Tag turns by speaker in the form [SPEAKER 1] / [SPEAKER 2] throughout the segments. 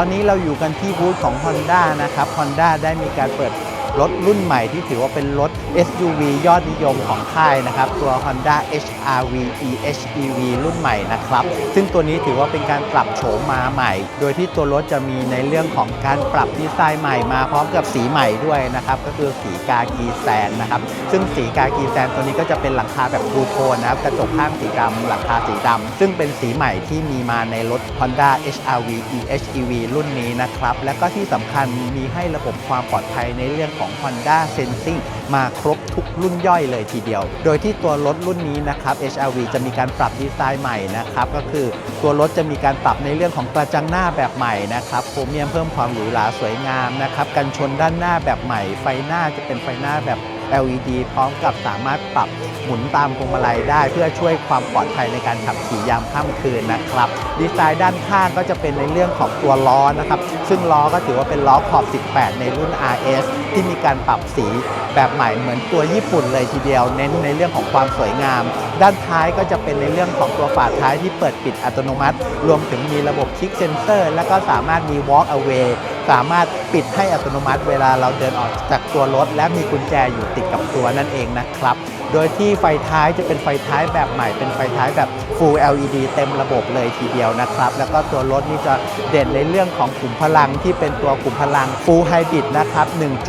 [SPEAKER 1] ตอนนี้เราอยู่กันที่บูธของ Honda นะครับ Honda ได้มีการเปิด รถรุ่นใหม่ที่ถือว่าเป็นรถ SUV ยอดนิยมของค่ายนะครับ ตัว Honda HRV eHEV รุ่นใหม่นะครับ ซึ่งตัวนี้ถือว่าเป็นการปรับโฉมมาใหม่ โดยที่ตัวรถจะมีในเรื่องของการปรับดีไซน์ใหม่มาพร้อมกับสีใหม่ด้วยนะครับ ก็คือสีกากีแซนนะครับ ซึ่งสีกากีแซนตัวนี้ก็จะเป็นหลังคาแบบทูโทนนะครับ กระจกข้างสีดำหลังคาสีดำซึ่งเป็นสีใหม่ที่มีมาในรถ Honda HRV eHEV รุ่นนี้นะครับ และก็ที่สำคัญมีให้ระบบความปลอดภัยในเรื่องของ Honda Sensing มาครบทุกรุ่นย่อยเลยทีเดียว โดยที่ตัวรถรุ่นนี้นะครับ HRV จะมีการปรับดีไซน์ใหม่นะครับ ก็คือตัวรถจะมีการปรับในเรื่องของกระจังหน้าแบบใหม่นะครับโครเมียมเพิ่มความหรูหราสวยงามนะครับกันชนด้านหน้าแบบใหม่ ไฟหน้าจะเป็นไฟหน้าแบบ LED พร้อมกับสามารถปรับหมุนตามพวงมาลัยได้เพื่อช่วยความปลอดภัยในการขับขี่ยามค่ำคืนนะครับ ดีไซน์ด้านข้างก็จะเป็นในเรื่องของตัวล้อนะครับ ซึ่งล้อก็ถือว่าเป็นล้อขอบ 18 ในรุ่น RS ที่มีการปรับสีแบบใหม่เหมือนตัวญี่ปุ่นเลยทีเดียว เน้นในเรื่องของความสวยงาม ด้านท้ายก็จะเป็นในเรื่องของตัวฝาท้ายที่เปิดปิดอัตโนมัติ รวมถึงมีระบบคลิกเซนเซอร์ และก็สามารถมี walk away สามารถปิดให้อัตโนมัติเวลาเราเดินออกจากตัวรถ และมีกุญแจอยู่ติดกับตัวนั่นเองนะครับ โดยที่ไฟท้ายจะเป็นไฟท้ายแบบใหม่ เป็นไฟท้ายแบบ Full LED เต็มระบบเลยทีเดียวนะครับ แล้วก็ตัวรถนี่จะเด่นในเรื่องของขุมพลังที่เป็นตัวขุมพลัง Full Hybrid นะครับ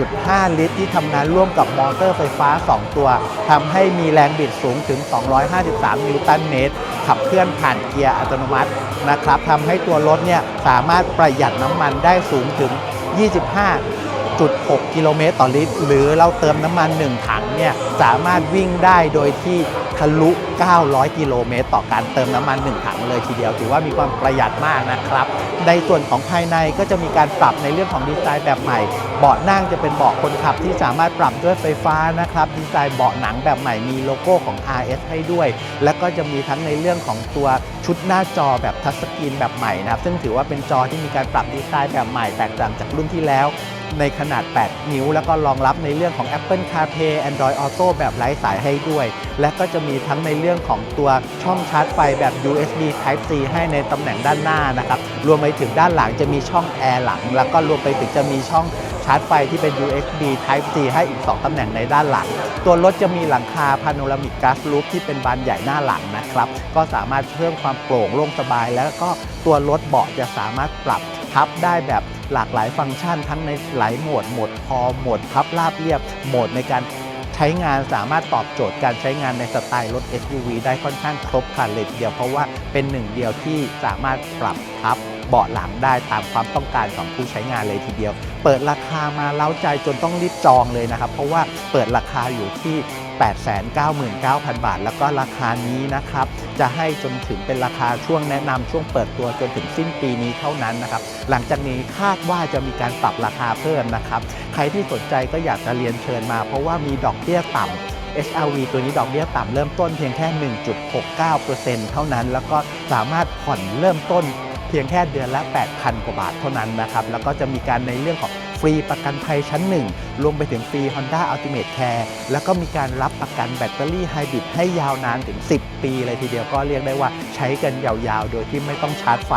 [SPEAKER 1] 1.5 ลิตร ที่ทำงานร่วมกับมอเตอร์ไฟฟ้า 2 ตัวทำให้มีแรงบิดสูงถึง 253 นิวตันเมตร ขับเคลื่อนผ่านเกียร์อัตโนมัตินะครับทำให้ตัวรถเนี่ยสามารถประหยัดน้ำมันได้สูงถึง 25.6 กิโลเมตรต่อลิตร หรือเราเติมน้ำมัน 1 ถังเนี่ยสามารถวิ่งได้โดยที่ ทะลุ 900 กิโลเมตร ต่อการเติมน้ำมัน 1 ถังเลยทีเดียว ถือว่ามีความประหยัดมากนะครับ ในส่วนของภายในก็จะมีการปรับในเรื่องของดีไซน์แบบใหม่ เบาะนั่งจะเป็นเบาะคนขับที่สามารถปรับด้วยไฟฟ้านะครับ ดีไซน์เบาะหนังแบบใหม่มีโลโก้ของ RS ให้ด้วย แล้วก็จะมีทั้งในเรื่องของตัวชุดหน้าจอแบบทัชสกรีนแบบใหม่นะครับ ซึ่งถือว่าเป็นจอที่มีการปรับดีไซน์แบบใหม่แตกต่างจากรุ่นที่แล้ว ในขนาด 8 นิ้ว แล้วก็รองรับในเรื่องของ Apple CarPlay Android Auto แบบไร้สายให้ด้วย และก็จะมีทั้งในเรื่องของตัวช่องชาร์จไฟแบบ USB Type C ให้ในตำแหน่งด้านหน้านะครับรวมไปถึงด้านหลังจะมีช่องแอร์หลัง แล้วก็รวมไปถึงจะมีช่องชาร์จไฟที่เป็น USB Type C ให้อีก 2 ตำแหน่งในด้านหลัง ตัวรถจะมีหลังคาพาโนรามิกก a ส Roof ที่เป็นบานใหญ่หน้าหลังนะครับ ก็สามารถเพิ่มความโปร่งโล่งสบาย แล้วก็ตัวรถเบาะจะสามารถปรับพับได้แบบ หลากหลายฟังก์ชันทั้งในหลายโหมดโหมดพอโหมดพับราบเรียบโหมดในการใช้งานสามารถตอบโจทย์การใช้งานในสไตล์รถ SUV ได้ค่อนข้างครบครันเลยทีเดียวเพราะว่าเป็นหนึ่งเดียวที่สามารถปรับพับเบาะหลังได้ตามความต้องการของผู้ใช้งานเลยทีเดียว เปิดราคามาเล้าใจจนต้องรีบจองเลยนะครับ เพราะว่าเปิดราคาอยู่ที่ 899,000 บาท แล้วก็ราคานี้นะครับ จะให้จนถึงเป็นราคาช่วงแนะนำช่วงเปิดตัวจนถึงสิ้นปีนี้เท่านั้นนะครับ หลังจากนี้คาดว่าจะมีการปรับราคาเพิ่มนะครับ ใครที่สนใจก็อยากจะเรียนเชิญมา เพราะว่ามีดอกเบี้ยต่ำ HRV ตัวนี้ดอกเบี้ยต่ำเริ่มต้นเพียงแค่ 1.69%เท่านั้น แล้วก็สามารถผ่อนเริ่มต้นเพียงแค่เดือนละ 8,000 กว่าบาทเท่านั้นนะครับ แล้วก็จะมีการในเรื่องของ ฟรีประกันภัยชั้น 1 รวมไปถึงฟรี Honda Ultimate Care แล้วก็มีการรับประกันแบตเตอรี่ไฮบริดให้ยาวนานถึง 10 ปีเลยทีเดียวก็เรียกได้ว่าใช้กันยาวๆ โดยที่ไม่ต้องชาร์จไฟ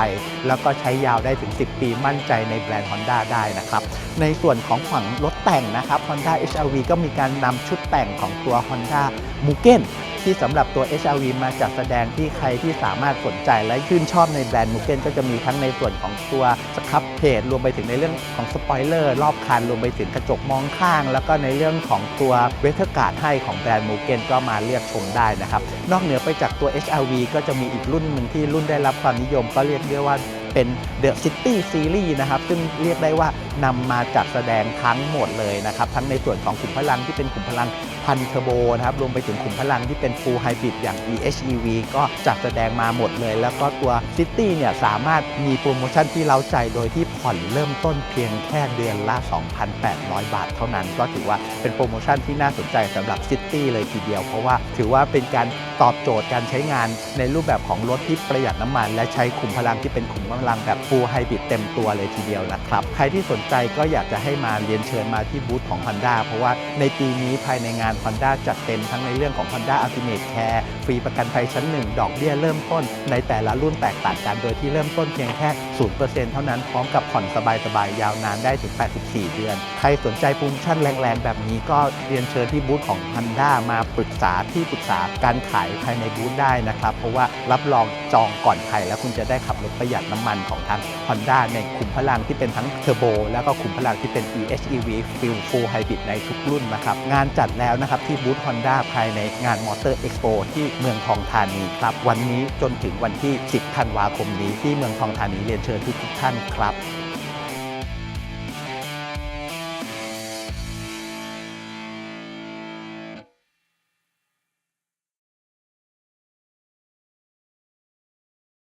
[SPEAKER 1] แล้วก็ใช้ยาวได้ถึง 10 ปีมั่นใจในแบรนด์ Honda ได้นะครับในส่วนของฝั่งรถแต่งนะครับ Honda HRV ก็มีการนำชุดแต่งของตัว Honda m u g e n ที่สำหรับตัว HRV มาจัดแสดงที่ใครที่สามารถสนใจและชื่นชอบในแบรนด์มูเกนก็จะมีทั้งในส่วนของตัวสครับเพจรวมไปถึงในเรื่องของสปอยเลอร์รอบคันรวมไปถึงกระจกมองข้าง แล้วก็ในเรื่องของตัวเวทการ์ดให้ของแบรนด์มูเกนก็มาเลือกชมได้นะครับนอกเหนือไปจากตัว HRV ก็จะมีอีกรุ่นหนึ่งที่รุ่นได้รับความนิยมก็เรียกได้ว่า เป็น The City Series นะครับ ซึ่งเรียกได้ว่านำมาจัดแสดงทั้งหมดเลยนะครับ ทั้งในส่วนของขุมพลังที่เป็นขุมพลังพันเทอร์โบนะครับ รวมไปถึงขุมพลังที่เป็น Full Hybrid อย่าง eHEV ก็จัดแสดงมาหมดเลย แล้วก็ตัว City เนี่ยสามารถมีโปรโมชั่นที่เล้าใจโดยที่ผ่อนเริ่มต้นเพียงแค่เดือนละ 2,800 บาทเท่านั้น ก็ถือว่าเป็นโปรโมชั่นที่น่าสนใจสำหรับ City เลยทีเดียว เพราะว่าถือว่าเป็นการตอบโจทย์การใช้งานในรูปแบบของรถที่ประหยัดน้ำมัน และใช้ขุมพลังที่เป็นขุมพำลังแบบ full hybrid เต็มตัวเลยทีเดียวนะครับ ใครที่สนใจก็อยากจะให้มาเรียนเชิญมาที่บูธของ Honda เพราะว่าในปีนี้ภายในงาน Honda จัดเต็มทั้งในเรื่องของ Honda Ultimate Care ฟรีประกันภัยชั้น 1 ดอกเบี้ยเริ่มต้น ในแต่ละรุ่นแตกต่างกัน โดยที่เริ่มต้นเพียงแค่ 0%เท่านั้นพร้อมกับผ่อนสบายๆ ยาวนานได้ถึง 84 เดือน ใครสนใจโปรโมชั่นแรงๆ แบบนี้ก็เรียนเชิญที่บูธของ Honda มาปรึกษาที่ปรึกษาการขายภายในบูธได้นะครับ เพราะว่ารับรองจองก่อนใครแล้วคุณจะได้ขับรถประหยัดน้ำมันของทาง Honda ในขุมพลังที่เป็นทั้งเทอร์โบแล้วก็ขุมพลังที่เป็น EHEV Full Full Hybrid ในทุกรุ่นนะครับ งานจัดแล้วนะครับที่บูธ Honda ภายในงาน Motor Expo ที่เมืองทองธานีครับ วันนี้จนถึงวันที่ 10 ธันวาคมนี้ที่เมืองทองธานีเรียนเชิญทุกท่านครับ